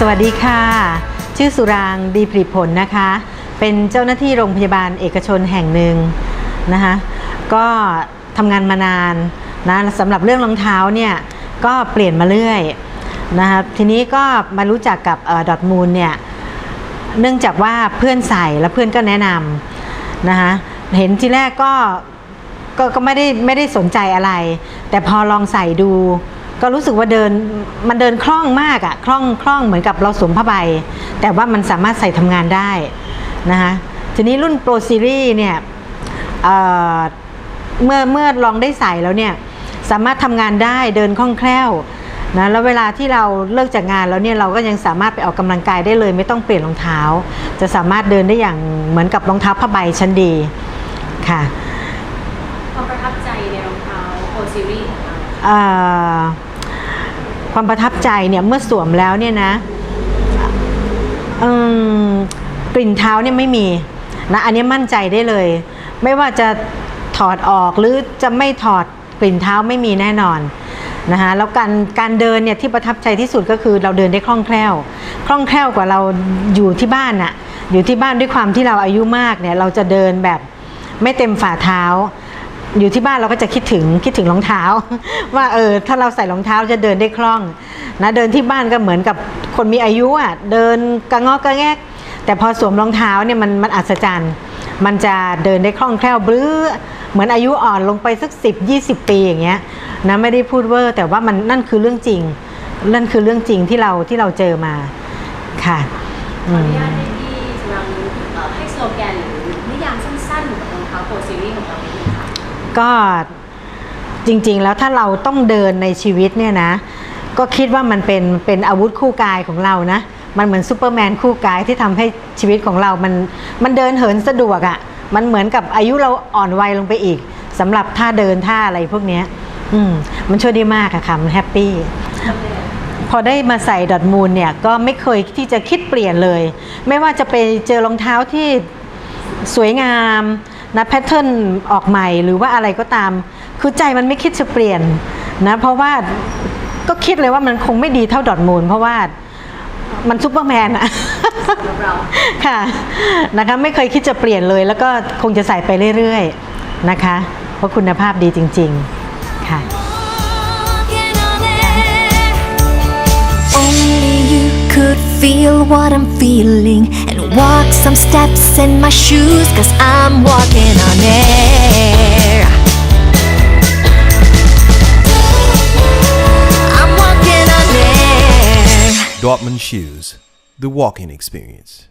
สวัสดีค่ะ ชื่อสุรางดีผลิผลนะคะ เป็นเจ้าหน้าที่โรงพยาบาลเอกชนแห่งหนึ่งนะคะก็ทำงานมานานนะสำหรับเรื่องรองเท้าเนี่ยก็เปลี่ยนมาเรื่อยนะคะทีนี้ก็มารู้จักกับดอทมูลเนี่ยเนื่องจากว่าเพื่อนใส่แล้วเพื่อนก็แนะนำนะคะเห็นทีแรกก็ก็ก็ไม่ได้ไม่ได้สนใจอะไร แต่พอลองใส่ดู ก็รู้สึกว่าเดินมันเดินคล่องมากอะคล่องคล่องเหมือนกับเราสวมผ้าใบ แต่ว่ามันสามารถใส่ทำงานได้นะคะทีนี้รุ่น Pro Series เนี่ยเอ่อเมื่อเมื่อลองได้ใส่แล้วเนี่ยสามารถทำงานได้เดินคล่องแคล่วนะแล้วเวลาที่เราเลิกจากงานแล้วเนี่ยเราก็ยังสามารถไปออกกำลังกายได้เลย ไม่ต้องเปลี่ยนรองเท้า จะสามารถเดินได้อย่างเหมือนกับรองเท้าผ้าใบชั้นดีค่ะความประทับใจในรองเท้าโคซีรีส์ของเราเอ่อ ความประทับใจเนี่ยเมื่อสวมแล้วเนี่ยนะกลิ่นเท้าเนี่ยไม่มีนะอันนี้มั่นใจได้เลย ไม่ว่าจะถอดออกหรือจะไม่ถอดกลิ่นเท้าไม่มีแน่นอนนะคะแล้วการการเดินเนี่ยที่ประทับใจที่สุดก็คือเราเดินได้คล่องแคล่ว คล่องแคล่วกว่าเราอยู่ที่บ้านน่ะอยู่ที่บ้านด้วยความที่เราอายุมากเนี่ยเราจะเดินแบบไม่เต็มฝ่าเท้า อยู่ที่บ้านเราก็จะคิดถึงคิดถึงรองเท้า ว่าเออถ้าเราใส่รองเท้าจะเดินได้คล่องนะเดินที่บ้านก็เหมือนกับคนมีอายุอะเดินกระงอกกระแงก แต่พอสวมรองเท้าเนี่ยมันมันอัศจรรย์ มันจะเดินได้คล่องแคล่วบื้อเหมือนอายุอ่อนลงไปสัก 10 20 ปีอย่างเงี้ยนะไม่ได้พูดเวอร์แต่ว่ามันนั่นคือเรื่องจริง นั่นคือเรื่องจริงที่เราที่เราเจอมาค่ะขออนุญาตให้พี่สำหรับเอ่อให้สโลแกนหรือนิยามสั้นๆกับรองเท้าโคซีรีส์ของเรานิดนึงค่ะ ก็จริง ๆ แล้วถ้าเราต้องเดินในชีวิตเนี่ยนะ ก็คิดว่ามันเป็นเป็นอาวุธคู่กายของเรานะ มันเหมือนซูเปอร์แมนคู่กายที่ทำให้ชีวิตของเรา มันมันเดินเหินสะดวกอะ่ะ มันเหมือนกับอายุเราอ่อนวัยลงไปอีกสำหรับท่าเดินท่าอะไรพวกเนี้ย อืมมันช่วยได้มากอะค่ะมันแฮปปี้พอได้มาใส่ดอทมูลเนี่ยก็ไม่เคยที่จะคิดเปลี่ยนเลย ไม่ว่าจะไปเจอรองเท้าที่สวยงาม นะแพทเทิร์นออกใหม่หรือว่าอะไรก็ตาม คือใจมันไม่คิดจะเปลี่ยนนะเพราะว่าก็คิดเลยว่ามันคงไม่ดีเท่าดอทมูลเพราะว่ามันซูเปอร์แมนอะค่ะนะคะไม่เคยคิดจะเปลี่ยนเลย แล้วก็คงจะใส่ไปเรื่อยๆนะคะ เพราะคุณภาพดีจริง ๆ ค่ะ Only you could feel what I'm feeling walk some steps in my shoes, cause I'm walking on air. I'm walking on air. Dortmund Shoes, the walking experience.